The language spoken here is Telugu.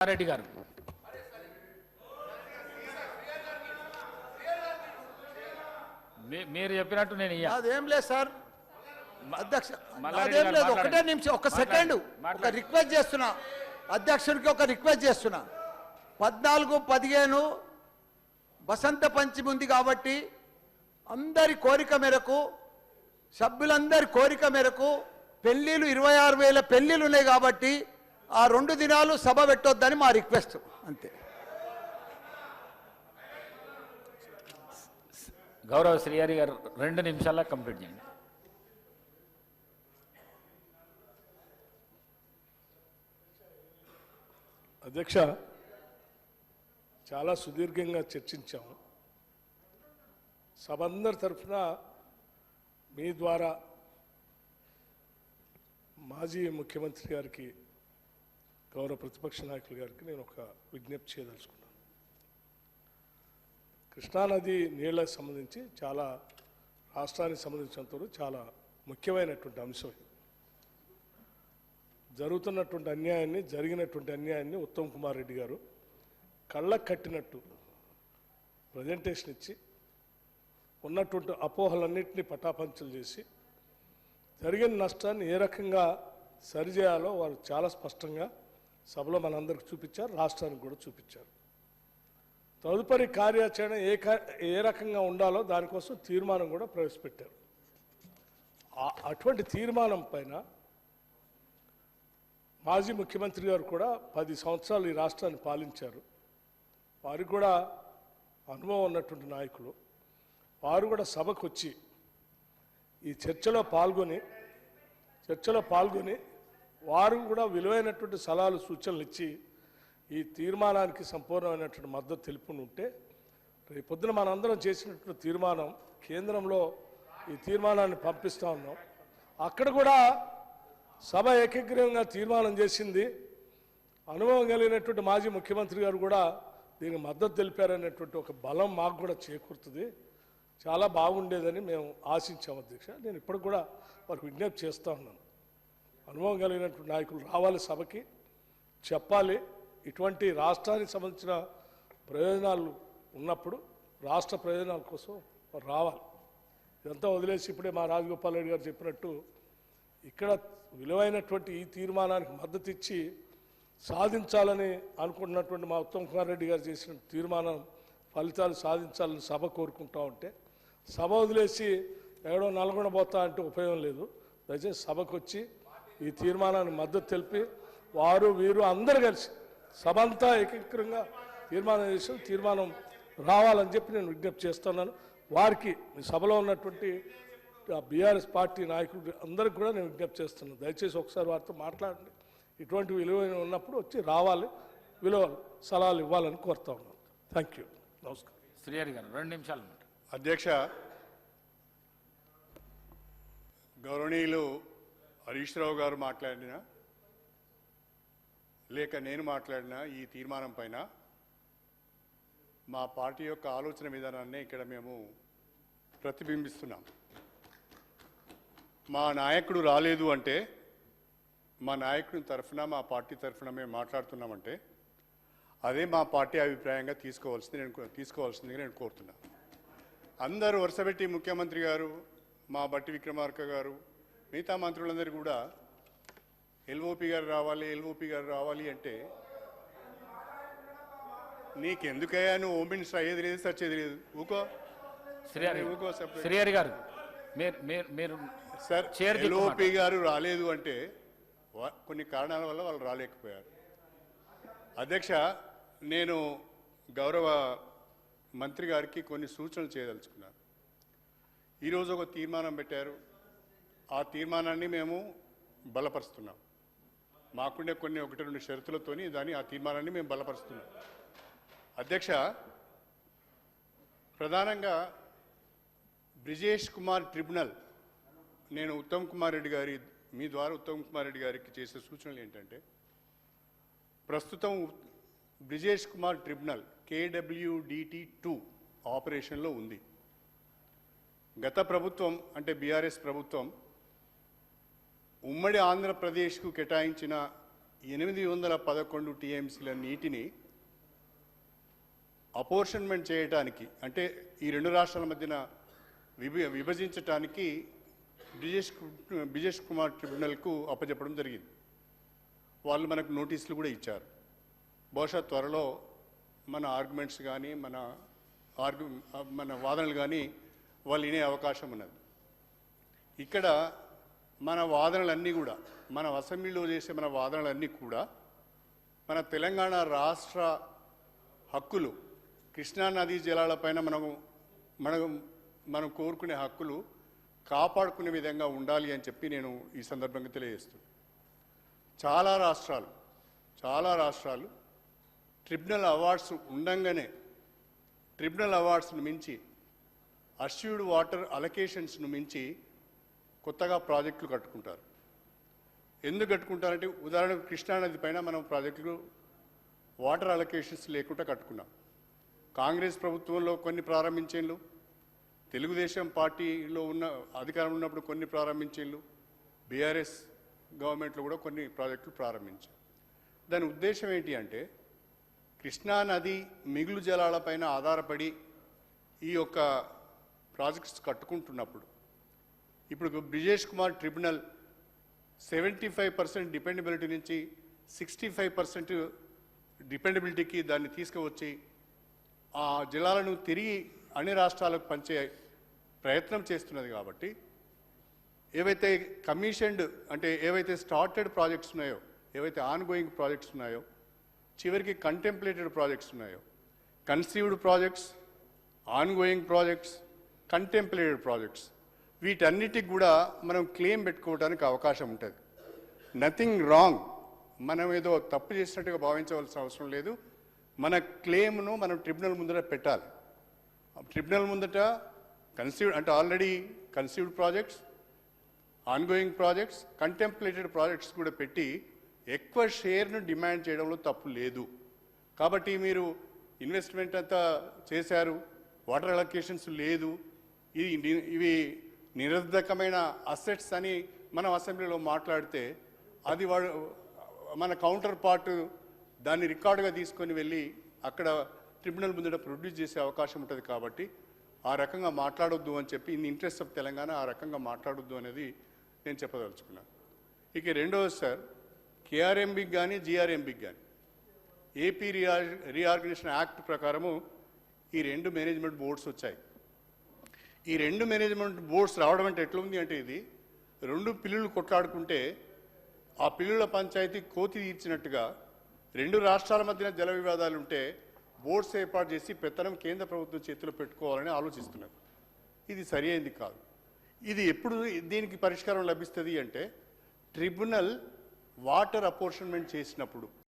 రెడ్డి గారు. మీరు చెప్పినట్టు నేను అదేం లేదు సార్. అధ్యక్ష అదేం లేదు. ఒకటే నిమిషం ఒక సెకండ్. ఒక. రిక్వెస్ట్ చేస్తున్నా. అధ్యక్షుడికి ఒక రిక్వెస్ట్ చేస్తున్నా. పద్నాలుగు పదిహేను వసంత పంచమి ఉంది కాబట్టి అందరి కోరిక మేరకు సభ్యులందరి కోరిక మేరకు పెళ్ళిళ్ళు ఇరవై ఆరు వేల పెళ్ళిళ్ళు ఉన్నాయి కాబట్టి ఆ రెండు దినాలు సభ పెట్టొద్దని మా రిక్వెస్ట్. అంతే. గౌరవ శ్రీహరి గారు రెండు నిమిషాల్లో కంప్లీట్ చేయండి. అధ్యక్ష చాలా సుదీర్ఘంగా చర్చించాము. సభ అందరి తరఫున మీ ద్వారా మాజీ ముఖ్యమంత్రి గారికి గౌరవ ప్రతిపక్ష నాయకులు గారికి నేను ఒక విజ్ఞప్తి చేయదలుచుకున్నాను. కృష్ణానది నీళ్ళకు సంబంధించి చాలా రాష్ట్రానికి సంబంధించినంతవరకు చాలా ముఖ్యమైనటువంటి అంశం ఇది. జరుగుతున్నటువంటి అన్యాయాన్ని జరిగినటువంటి అన్యాయాన్ని ఉత్తమ్ కుమార్ రెడ్డి గారు కళ్ళకు కట్టినట్టు ప్రజెంటేషన్ ఇచ్చి ఉన్నటువంటి అపోహలన్నింటినీ పటాపంచలు చేసి జరిగిన నష్టాన్ని ఏ రకంగా సరిచేయాలో వారు చాలా స్పష్టంగా సభలో మనందరికి చూపించారు రాష్ట్రానికి కూడా చూపించారు. తదుపరి కార్యాచరణ ఏ ఏ రకంగా ఉండాలో దానికోసం తీర్మానం కూడా ప్రవేశపెట్టారు. అటువంటి తీర్మానం పైన మాజీ ముఖ్యమంత్రి గారు కూడా పది సంవత్సరాలు ఈ రాష్ట్రాన్ని పాలించారు. వారికి కూడా అనుభవం ఉన్నటువంటి నాయకులు. వారు కూడా సభకు వచ్చి ఈ చర్చలో పాల్గొని చర్చలో పాల్గొని వారు కూడా విలువైనటువంటి సలహాలు సూచనలు ఇచ్చి ఈ తీర్మానానికి సంపూర్ణమైనటువంటి మద్దతు తెలుపుని ఉంటే రేపొద్దున మనందరం చేసినటువంటి తీర్మానం కేంద్రంలో ఈ తీర్మానాన్ని పంపిస్తా ఉన్నాం. అక్కడ కూడా సభ ఏకగ్రీవంగా తీర్మానం చేసింది. అనుభవం కలిగినటువంటి మాజీ ముఖ్యమంత్రి గారు కూడా దీనికి మద్దతు తెలిపారనేటువంటి ఒక బలం మాకు కూడా చేకూరుతుంది. చాలా బాగుండేదని మేము ఆశించాము అధ్యక్ష. నేను ఇప్పటికి కూడా వారికి విజ్ఞప్తి చేస్తూ ఉన్నాను. అనుభవం కలిగినటువంటి నాయకులు రావాలి సభకి. చెప్పాలి ఇటువంటి రాష్ట్రానికి సంబంధించిన ప్రయోజనాలు ఉన్నప్పుడు రాష్ట్ర ప్రయోజనాల కోసం రావాలి. ఇదంతా వదిలేసి ఇప్పుడే మా రాజగోపాల్ రెడ్డి గారు చెప్పినట్టు ఇక్కడ విలువైనటువంటి ఈ తీర్మానానికి మద్దతు ఇచ్చి సాధించాలని అనుకుంటున్నటువంటి మా ఉత్తమ్ కుమార్ రెడ్డి గారు చేసిన తీర్మానం ఫలితాలు సాధించాలని సభ కోరుకుంటా ఉంటే సభ వదిలేసి ఎక్కడో నల్గొండ పోతా అంటే ఉపయోగం లేదు. దయచేసి సభకు వచ్చి ఈ తీర్మానానికి మద్దతు తెలిపి వారు వీరు అందరూ కలిసి సభ అంతా ఏకీకరంగా తీర్మానం చేసి తీర్మానం రావాలని చెప్పి నేను విజ్ఞప్తి చేస్తున్నాను. వారికి ఈ సభలో ఉన్నటువంటి బీఆర్ఎస్ పార్టీ నాయకులు అందరికి కూడా నేను విజ్ఞప్తి చేస్తున్నాను. దయచేసి ఒకసారి వారితో మాట్లాడండి. ఇటువంటి విలువైన ఉన్నప్పుడు వచ్చి రావాలి విలువ సలహాలు ఇవ్వాలని కోరుతా ఉన్నాను. థ్యాంక్ యూ నమస్కారం. శ్రీహరి గారు రెండు నిమిషాలు అధ్యక్ష గౌరవనీయులు హరీష్ రావు గారు మాట్లాడిన లేక నేను మాట్లాడిన ఈ తీర్మానం పైన మా పార్టీ యొక్క ఆలోచన విధానాన్ని ఇక్కడ మేము ప్రతిబింబిస్తున్నాం. మా నాయకుడు రాలేదు అంటే మా నాయకుడి తరఫున మా పార్టీ తరఫున మేము మాట్లాడుతున్నామంటే అదే మా పార్టీ అభిప్రాయంగా తీసుకోవాల్సింది నేను తీసుకోవాల్సిందిగా నేను కోరుతున్నాను. అందరూ వరుసపెట్టి ముఖ్యమంత్రి గారు మా బట్టి విక్రమార్క గారు మిగతా మంత్రులందరూ కూడా ఎల్ఓపి గారు రావాలి ఎల్ఓపి గారు రావాలి అంటే నీకెందుకయ్యా నువ్వు హోమ్ మినిస్టర్ అయ్యేది లేదు సచ్చేది లేదు. ఊకో. శ్రీహరి ఊకో. శ్రీహరి గారు మీరు సార్ ఎల్ఓపి గారు రాలేదు అంటే కొన్ని కారణాల వల్ల వాళ్ళు రాలేకపోయారు. అధ్యక్ష నేను గౌరవ మంత్రి గారికి కొన్ని సూచనలు చేయదలుచుకున్నాను. ఈరోజు ఒక తీర్మానం పెట్టారు. ఆ తీర్మానాన్ని మేము బలపరుస్తున్నాం. మాకుండే కొన్ని ఒకటి రెండు షరతులతోని దాని ఆ తీర్మానాన్ని మేము బలపరుస్తున్నాం. అధ్యక్ష ప్రధానంగా బ్రిజేష్ కుమార్ ట్రిబ్యునల్ నేను ఉత్తమ్ కుమార్ రెడ్డి గారి మీ ద్వారా ఉత్తమ్ కుమార్ రెడ్డి గారికి చేసే సూచనలు ఏంటంటే ప్రస్తుతం Brijesh Kumar tribunal KWDT two ఆపరేషన్లో ఉంది. గత ప్రభుత్వం అంటే బీఆర్ఎస్ ప్రభుత్వం ఉమ్మడి ఆంధ్రప్రదేశ్కు కేటాయించిన ఎనిమిది వందల పదకొండు టీఎంసీల నీటిని అపోర్షన్మెంట్ చేయటానికి అంటే ఈ రెండు రాష్ట్రాల మధ్యన విభ విభజించటానికి బ్రిజేష్ బ్రిజేష్ కుమార్ ట్రిబ్యునల్కు అప్పచెప్పడం జరిగింది. వాళ్ళు మనకు నోటీసులు కూడా ఇచ్చారు. బహుశా త్వరలో మన ఆర్గ్యుమెంట్స్ కానీ మన ఆర్గ్యు మన వాదనలు కానీ వాళ్ళు వినే అవకాశం ఉన్నది. ఇక్కడ మన వాదనలన్నీ కూడా మన అసెంబ్లీలో చేసే మన వాదనలన్నీ కూడా మన తెలంగాణ రాష్ట్ర హక్కులు కృష్ణా నదీ జలాలపైన మనం మనం మనం కోరుకునే హక్కులు కాపాడుకునే విధంగా ఉండాలి అని చెప్పి నేను ఈ సందర్భంగా తెలియజేస్తున్నాను. చాలా రాష్ట్రాలు చాలా రాష్ట్రాలు ట్రిబ్యునల్ అవార్డ్స్ ఉండంగానే ట్రిబ్యునల్ అవార్డ్స్ను మించి అష్యూర్డ్ వాటర్ అలొకేషన్స్ను మించి కొత్తగా ప్రాజెక్టులు కట్టుకుంటారు. ఎందుకు కట్టుకుంటారంటే ఉదాహరణకు కృష్ణానది పైన మనం ప్రాజెక్టులు వాటర్ అలొకేషన్స్ లేకుండా కట్టుకున్నాం. కాంగ్రెస్ ప్రభుత్వంలో కొన్ని ప్రారంభించేళ్ళు తెలుగుదేశం పార్టీలో ఉన్న అధికారం ఉన్నప్పుడు కొన్ని ప్రారంభించేళ్ళు బీఆర్ఎస్ గవర్నమెంట్లో కూడా కొన్ని ప్రాజెక్టులు ప్రారంభించారు దాని ఉద్దేశం ఏంటి అంటే కృష్ణా నది మిగులు జలాలపైన ఆధారపడి ఈ యొక్క ప్రాజెక్ట్స్ కట్టుకుంటున్నప్పుడు ఇప్పుడు Brijesh Kumar tribunal seventy five percent dependability నుంచి సిక్స్టీ ఫైవ్ పర్సెంట్ డిపెండబిలిటీకి దాన్ని తీసుకువచ్చి ఆ జిల్లాలను తిరిగి అన్ని రాష్ట్రాలకు పంచే ప్రయత్నం చేస్తున్నది కాబట్టి ఏవైతే కమిషన్డ్ అంటే ఏవైతే స్టార్టెడ్ ప్రాజెక్ట్స్ ఉన్నాయో ఏవైతే ఆన్గోయింగ్ ప్రాజెక్ట్స్ ఉన్నాయో చివరికి కంటెంప్లేటెడ్ ప్రాజెక్ట్స్ ఉన్నాయో conceived projects ongoing projects contemplated projects వీటన్నిటికి కూడా మనం క్లెయిమ్ పెట్టుకోవడానికి అవకాశం ఉంటుంది. నథింగ్ రాంగ్ మనం ఏదో తప్పు చేసినట్టుగా భావించవలసిన అవసరం లేదు. మన క్లెయిమ్ను మనం ట్రిబ్యునల్ ముందర పెట్టాలి. ట్రిబ్యునల్ ముందట కన్సీవ్డ్ అంటే already conceived projects ongoing projects contemplated projects కూడా పెట్టి ఎక్కువ షేర్ను డిమాండ్ చేయడంలో తప్పు లేదు. కాబట్టి మీరు ఇన్వెస్ట్మెంట్ అంతా చేశారు వాటర్ అలొకేషన్స్ లేదు ఇది ఇవి నిరర్ధకమైన అసెట్స్ అని మనం అసెంబ్లీలో మాట్లాడితే అది వాడు మన కౌంటర్ పార్ట్ దాన్ని రికార్డుగా తీసుకొని వెళ్ళి అక్కడ ట్రిబ్యునల్ ముందట ప్రొడ్యూస్ చేసే అవకాశం ఉంటుంది కాబట్టి ఆ రకంగా మాట్లాడొద్దు అని చెప్పి ఇన్ ఇంట్రెస్ట్ ఆఫ్ తెలంగాణ ఆ రకంగా మాట్లాడొద్దు అనేది నేను చెప్పదలుచుకున్నాను ఇక రెండవది సార్ కేఆర్ఎంబికి కానీ జిఆర్ఎంబికి కానీ ఏపీ రీఆర్ రీఆర్గనైజేషన్ యాక్ట్ ప్రకారము ఈ రెండు మేనేజ్మెంట్ బోర్డ్స్ వచ్చాయి. ఈ రెండు మేనేజ్మెంట్ బోర్డ్స్ రావడం అంటే ఎట్లుంది అంటే ఇది రెండు పిల్లులు కొట్లాడుకుంటే ఆ పిల్లుల పంచాయతీ కోతి తీర్చినట్టుగా రెండు రాష్ట్రాల మధ్యన జల వివాదాలు ఉంటే బోర్డ్స్ ఏర్పాటు చేసి పెత్తనం కేంద్ర ప్రభుత్వం చేతిలో పెట్టుకోవాలని ఆలోచిస్తున్నారు. ఇది సరి అయింది కాదు. ఇది ఎప్పుడు దీనికి పరిష్కారం లభిస్తుంది అంటే ట్రిబ్యునల్ వాటర్ అపోర్షన్మెంట్ చేసినప్పుడు.